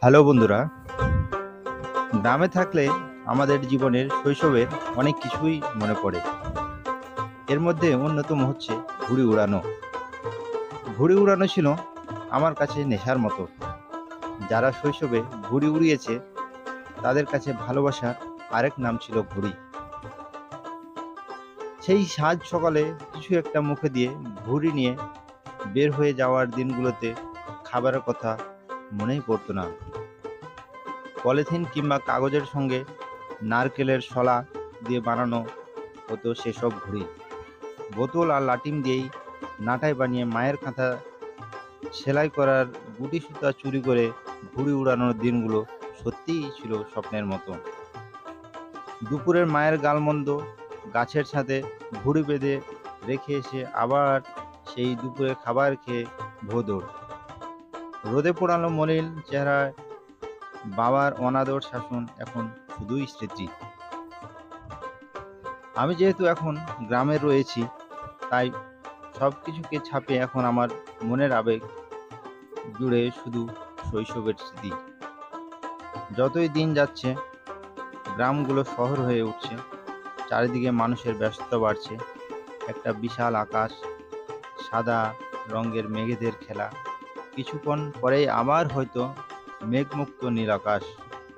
Hello বন্ধুরা। গ্রামে থাকলে আমাদের জীবনের শৈশবের অনেক কিছুই মনে পড়ে। এর মধ্যে অন্যতম হচ্ছে ঘুড়ি উড়ানো। ঘুড়ি উড়ানো ছিল আমার কাছে নেশার মতো। যারা শৈশবে ঘুড়ি উড়িয়েছে, তাদের কাছে ভালোবাসার আরেক নাম ছিল ঘুড়ি। সেই সাজ সকালে কিছু একটা মুখে দিয়ে ঘুড়ি নিয়ে বের হয়ে যাওয়ার দিনগুলোতে খাবারের কথা মনেই পড়তো না। পলিথিন কিংবা কাগজের সঙ্গে নারকেলের শলা দিয়ে বানানো হতো সেসব ঘুড়ি। বোতল আর লাটিম দিয়েই নাটাই বানিয়ে মায়ের কাঁথা সেলাই করার গুটি সুতা চুরি করে ঘুড়ি উড়ানোর দিনগুলো সত্যিই ছিল স্বপ্নের মতো। দুপুরের মায়ের গালমন্দ গাছের সাথে ঘুড়ি বেঁধে রেখে এসে আবার সেই দুপুরে খাবার খেয়ে ভোদর রোদে পোড়ানো মলিন চেহারায় বাবার অনাদর শাসন এখন শুধুই স্মৃতি। আমি যেহেতু এখন গ্রামে রয়েছি, তাই সব কিছুকে ছাপে এখন আমার মনের আবেগ জুড়ে শুধু শৈশবের স্মৃতি। যতই দিন যাচ্ছে, গ্রামগুলো শহর হয়ে উঠছে, চারিদিকে মানুষের ব্যস্ততা বাড়ছে, একটা বিশাল আকাশ, সাদা রঙের মেঘেদের খেলা কিছুক্ষণ পরেই আবার হয়তো মেঘমুক্ত নীল আকাশ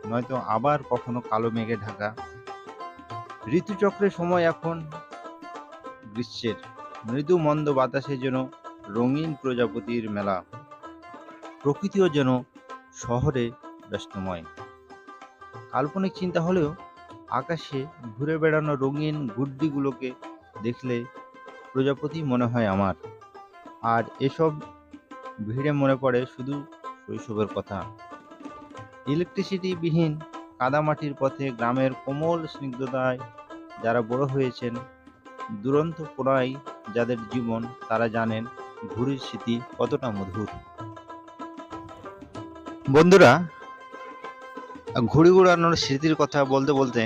নয়তো আবার কখনো কালো মেঘে ঢাকা। ঋতুচক্রের সময় এখন গ্রীষ্মের। মৃদু মন্দ বাতাসে যেন রঙিন প্রজাপতির মেলা। প্রকৃতিও যেন শহরে ব্যস্তময়। কাল্পনিক চিন্তা হলেও আকাশে ঘুরে বেড়ানো রঙিন গুড্ডিগুলোকে দেখলে প্রজাপতি মনে হয় আমার। আর এসব ভিড়ে মনে পড়ে শুধু শৈশবের কথা। ইলেকট্রিসিটি বিহীন কাদামাটির পথে গ্রামের কোমল স্নিগ্ধতায় যারা বড় হয়েছেন, দুরন্ত কোনায় যাদের জীবন, তারা জানেন ঘুড়ির স্মৃতি কতটা মধুর। বন্ধুরা, ঘুড়ি উড়ানোর স্মৃতির কথা বলতে বলতে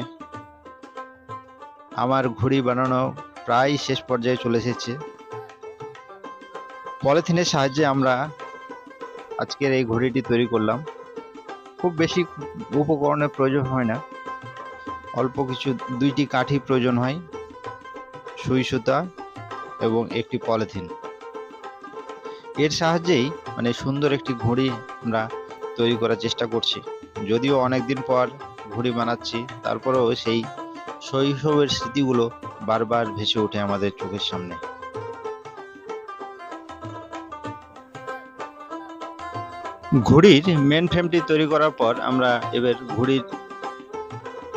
আমার ঘুড়ি বানানো প্রায় শেষ পর্যায়ে চলে এসেছে। পলিথিনের সাহায্যে আমরা আজকের এই ঘড়িটি তৈরি করলাম। খুব বেশি উপকরণের প্রয়োজন হয় না। অল্প কিছু দুইটি কাঠি প্রয়োজন হয়, সুই সুতা এবং একটি পলিথিন। এর সাহায্যেই মানে সুন্দর একটি ঘড়ি আমরা তৈরি করার চেষ্টা করছি। যদিও অনেকদিন পর ঘড়ি বানাচ্ছি, তারপরেও সেই শৈশবের স্মৃতিগুলো বারবার ভেসে ওঠে আমাদের চোখের সামনে। ঘড়ির মেন ফ্রেমটি তৈরি করার পর আমরা এবার ঘড়ির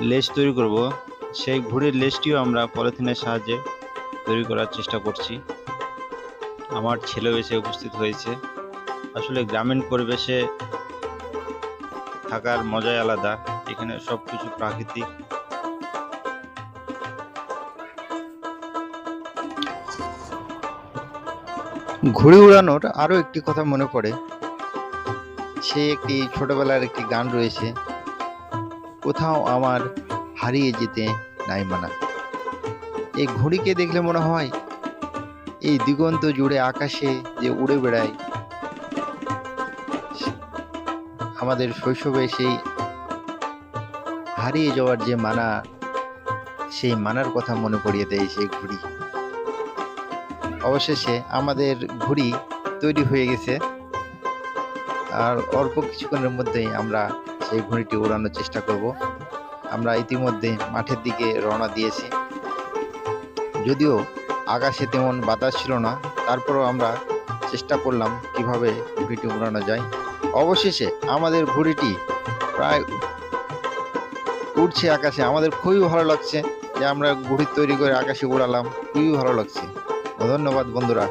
লেস তৈরি করব। সেই ঘড়ির লেসটিও আমরা পলিথিনের সাহায্যে তৈরি করার চেষ্টা করছি। আমার ছেলেও এসে উপস্থিত হয়েছে। আসলে গ্রামীণ পরিবেশে থাকার মজাই আলাদা। এখানে সব কিছু প্রাকৃতিক। ঘুড়ি উড়ানোর আরও একটি কথা মনে পড়ে। সে একটি ছোটবেলার একটি গান রয়েছে। কোথাও আমার হারিয়ে যেতে নাই মানা। এই ঘুড়িকে দেখলে মনে হয় এই দিগন্ত জুড়ে আকাশে যে উড়ে বেড়ায়, আমাদের শৈশবে সেই হারিয়ে যাওয়ার যে মানা, সেই মানার কথা মনে পড়িয়ে দেয় সেই ঘুড়ি। অবশেষে আমাদের ঘুড়ি তৈরি হয়ে গেছে। আর অল্প কিছুক্ষণের মধ্যেই আমরা সেই ঘুড়িটি উড়ানোর চেষ্টা করব। আমরা ইতিমধ্যে মাঠের দিকে রওনা দিয়েছি। যদিও আকাশে তেমন বাতাস ছিল না, তারপরেও আমরা চেষ্টা করলাম কীভাবে ঘুড়িটি উড়ানো যায়। অবশেষে আমাদের ঘুড়িটি প্রায় উড়ছে আকাশে। আমাদের খুবই ভালো লাগছে যে আমরা ঘুড়ি তৈরি করে আকাশে উড়ালাম। খুবই ভালো লাগছে। ধন্যবাদ বন্ধুরা।